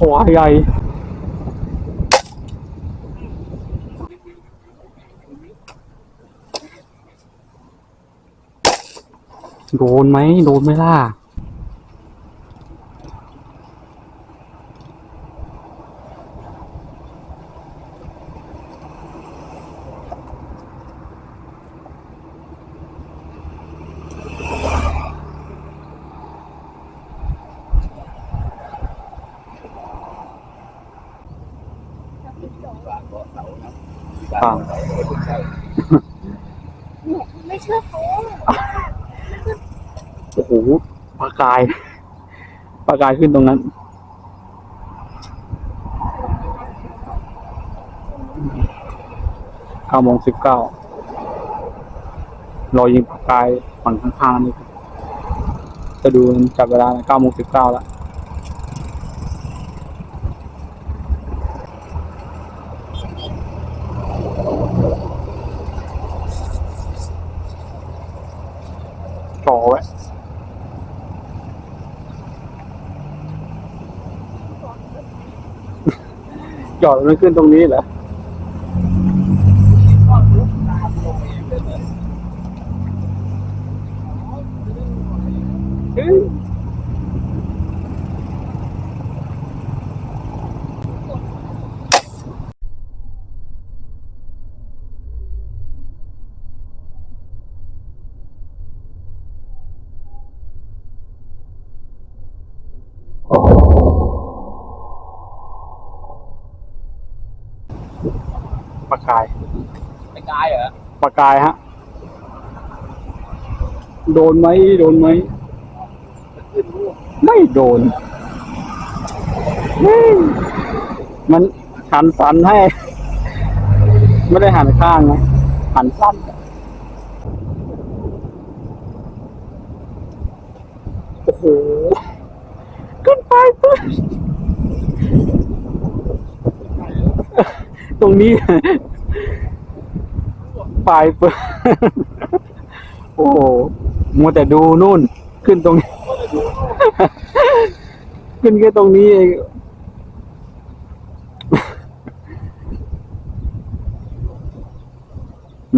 สวายใหญ่โดนไหมโดนไหมล่ะ อ่าไม่เชื่อเขาโอ้โหปลากายปลากายขึ้นตรงนั้น เก้าโมงสิบเก้ารอยิงปลากายฝั่งข้างๆนี่ครับจะดูจับเวลาเก้าโมงสิบเก้าแล้ว จอดมันขึ้นตรงนี้เหรอ กายเหรอปลากายฮะ โดนไหมโดนไหม ไม่โดนมันหันสันให้ ไม่ได้หันข้างนะหันสั้นโอ้โหขึ้นไปปุ๊บตรงนี้ ปลายเปิดโอ้โหมัวแต่ดูนู่น ขึ้นตรงนี้ ขึ้นแค่ตรงนี้เอง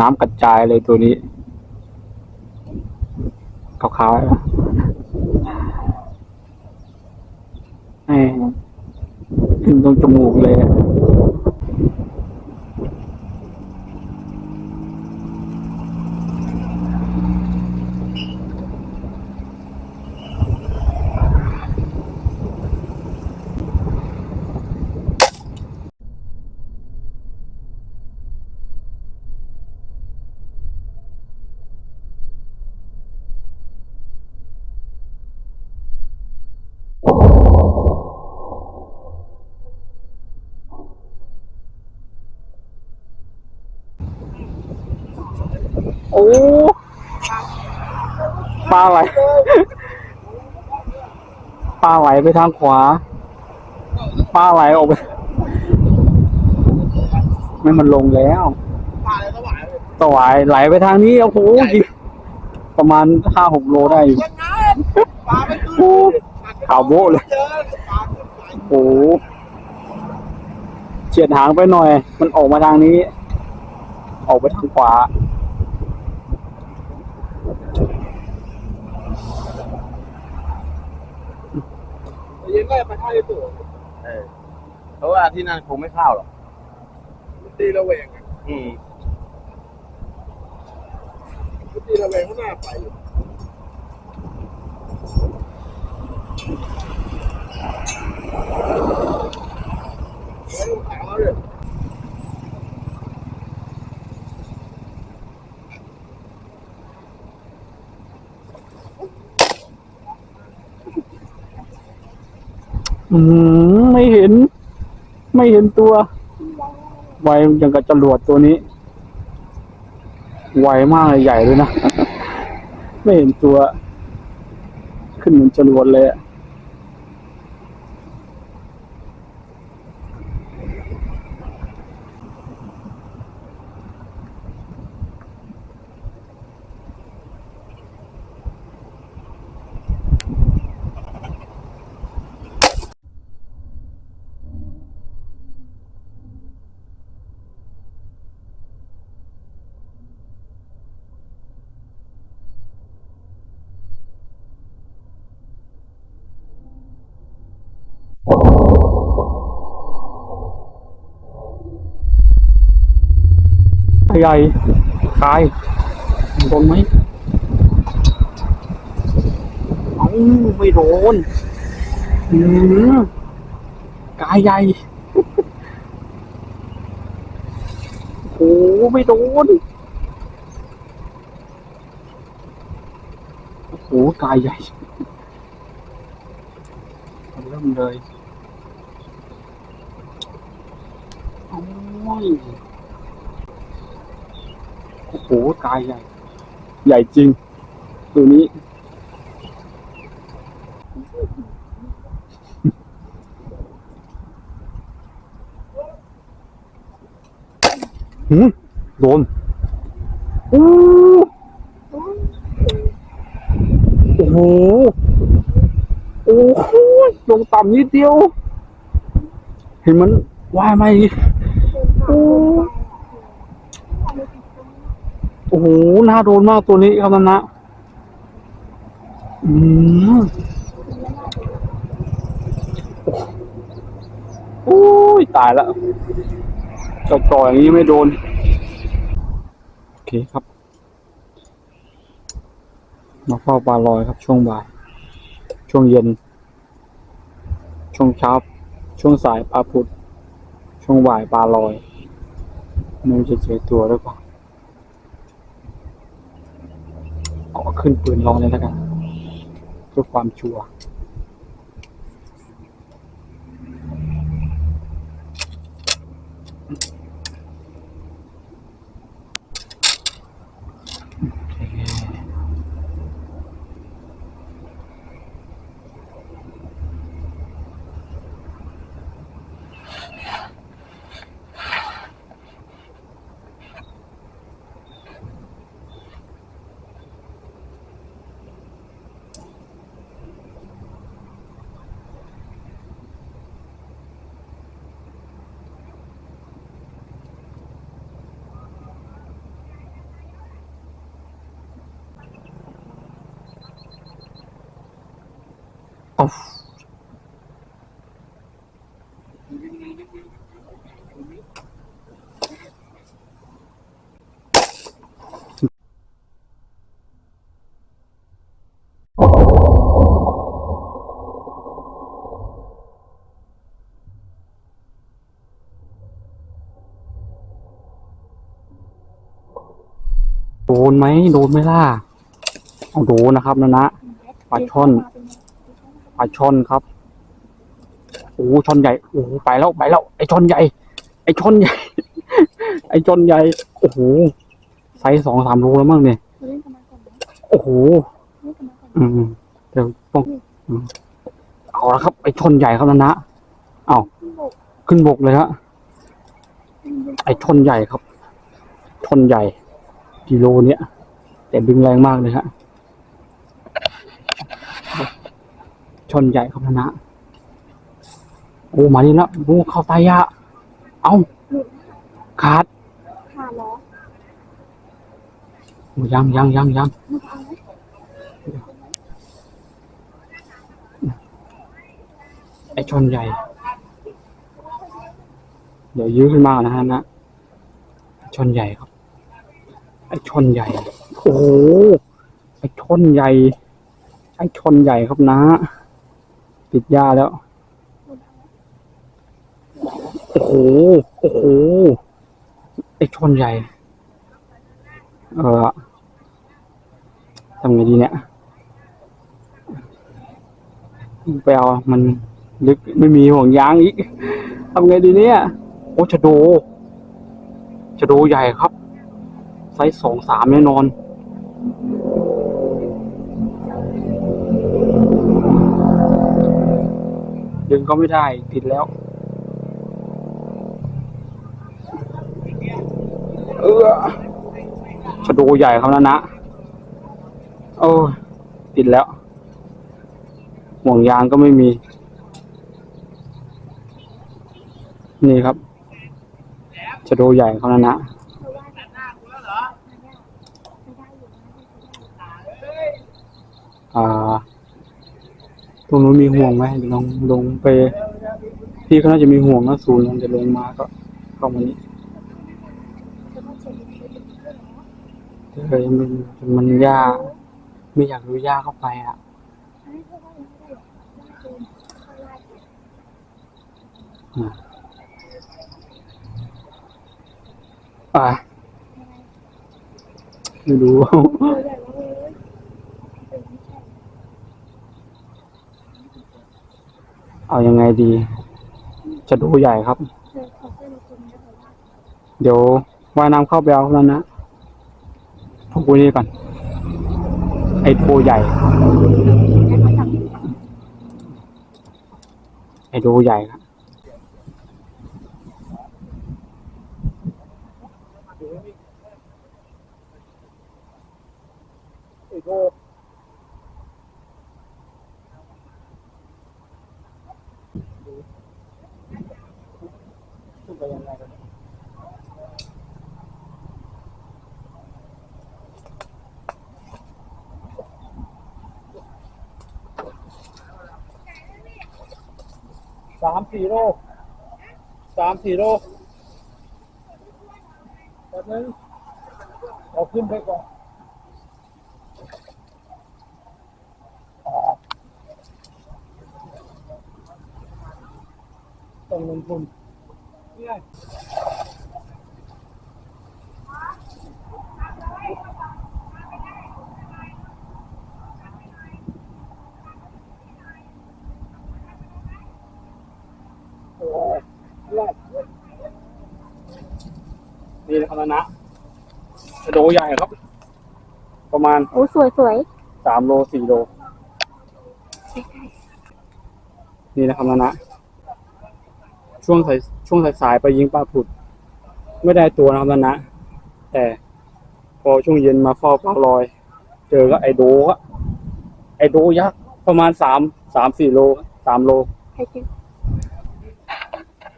น้ำกระจายเลยตัวนี้ขาวๆนะแหมขึ้นตรงจมูกเลย อะโอ้ปลาไหลปลาไหลไปทางขวาปลาไหลออกไปไม่มันลงแล้วปลาอไหวานเลยไหลไปทางนี้โอ้โหประมาณห้าหกโลได้อยู่ยังไงปลาไม่ขึ้นโอ้ขาวโบเลยโอ้โหเฉียดหางไปหน่อย มันออกมาทางนี้ ออกไปทางขวา นก็ไปท่าญี่ปุ่นเออเพราะว่าที่นั่นคงไม่เข้าหรอกมันตีระเวงอะอืมมันตีระเวงก็น่าไปอยู่แล้วลูกสาวเนี่ย อืมไม่เห็น ไม่เห็นตัวไวอย่างกับจรวดตัวนี้ไวมากเลยใหญ่เลยนะ ไม่เห็นตัว ขึ้นเหมือนจรวดเลยอะ ใหญ่กายโดนไหมเอ้าไม่โดนอืมกายใหญ่โอ้โหไม่โดนโอ้โหกายใหญ่เริ่มเลยโอ้ย โอ้โหกายใหญ่ ใหญ่จริง ตัวนี้ หืมโดนอู้โอ้โห โอ้โหลงต่ำนิดเดียว เห็นมันว่ายไหมาอีกโอ้ โหน่าโดนมากตัวนี้ครับนันนะอืมโอ้ยตายแล้วจ่อๆอย่างนี้ไม่โดน โอเคครับ มาเฝ้าปลาลอยครับ ช่วงบ่าย ช่วงเย็น ช่วงเช้า ช่วงสายปลาพุด ช่วงบ่ายปลาลอยไม่รู้จะเจอตัวหรือเปล่า เอาขึ้นปืนลองเลยแล้วกันเพื่อความชัวร์ นไหมโดนไหมล่ะเอาโดนนะครับนะนะปลาช่อนปลาช่อนครับโอ้ช่อนใหญ่โอ้ไปแล้วไปแล้วไอช่อนใหญ่ ไอช่อนใหญ่ ไอช่อนใหญ่โอ้โหไซส์สองสามโลแล้วมั้งเนี่ยโอ้โหอืมเดี๋ยวต้องเอาละครับไอช่อนใหญ่ครับนะนะเอาขึ้นบกเลยฮะไอช่อนใหญ่ครับช่อนใหญ่ กิโลเนี้ย แต่ดึงแรงมากเลยฮะช่อนใหญ่ครับนะนะโอ้มานี่แล้วโอ้เข้าตายะเอาขาดขาล้อโอ้ยังยังยังยังมันเอาไหมไอ้ช่อนใหญ่ เดี๋ยวยื้อขึ้นมานะฮะนะช่อนใหญ่ครับ ไอ้ช่อนใหญ่ โอ้โหไอ้ช่อนใหญ่ไอ้ช่อนใหญ่ครับนะ ติดหญ้าแล้ว โอ้โห โอ้โหไอ้ช่อนใหญ่ เออทำไงดีเนี่ยไปเอามันลึกไม่มีห่วงยางอีกทำไงดีเนี่ย โอ้ชะโดชะโดใหญ่ครับ ไซส์สองสามแน่นอนดึงก็ไม่ได้ติดแล้ว เออชะโดใหญ่ครับนะนะโอ้ยติดแล้ว ห่วงยางก็ไม่มี นี่ครับชะโดใหญ่เขานะนะ เพราะว่าแบบหน้ากูแล้วเหรอไม่ได้ไม่ได้อยู่นะ อ่า ตรงนู้นมีห่วงไหมเดี๋ยวลองลงไป พี่เขาน่าจะมีห่วงนะศูนย์ลงจะลงมาก็เข้ามานี้แล้วก็เช็ดเช็ดเฮ้ยมันมันยากไม่อยากรู้ยากเข้าไปอะอันนี้เขาว่ายังไม่ได้ได้เกินเขาไล่ อะไม่รู้ ตัวใหญ่มากเลยเป็นไม่ใช่ เอายังไงดี จะดูใหญ่ครับ เดี๋ยวว่ายน้ำเข้าไปเอาแล้วนะผมคุยนี่ก่อน ไอ้ตัวใหญ่ ไอ้ตัวใหญ่ครับไอ้โตขึ้นไปยังไงกัน สามสี่โลสามสี่โลแป๊บนี้เราขึ้นไปก่อนต้องลงทุนนี่ยงโอ้ยแรก นี่นะครับนะกระโดใหญ่ครับ ประมาณโอ้สวยสวยสามโลสี่โล นี่นะครับนะนะช่วงสายช่วงสายๆไปยิงปลาผุด ไม่ได้ตัวนะครับนะนะ แต่พอช่วงเย็นมาเฝ้าปลาลอย เจอก็ไอโดอะไอโดยักษ์ประมาณสามสามสี่โลสามโลใครกิน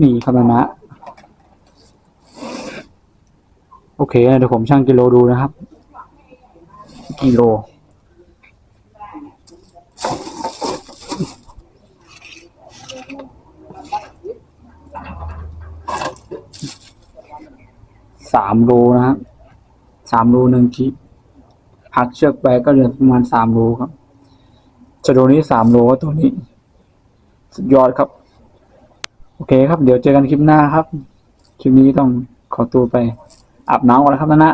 นี่ครับนะ โอเคเดี๋ยวผมช่างกิโลดูนะครับ กิโล สามโลนะครับสามโลหนึ่งคิปหักเชือกไปก็เหลือประมาณสามโลครับจะโดนี้สามโลตัวนี้ สุดยอดครับ โอเคครับ เดี๋ยวเจอกันคลิปหน้าครับ คลิปนี้ต้องขอตัวไป อาบน้ำก่อนนะครับนะนะ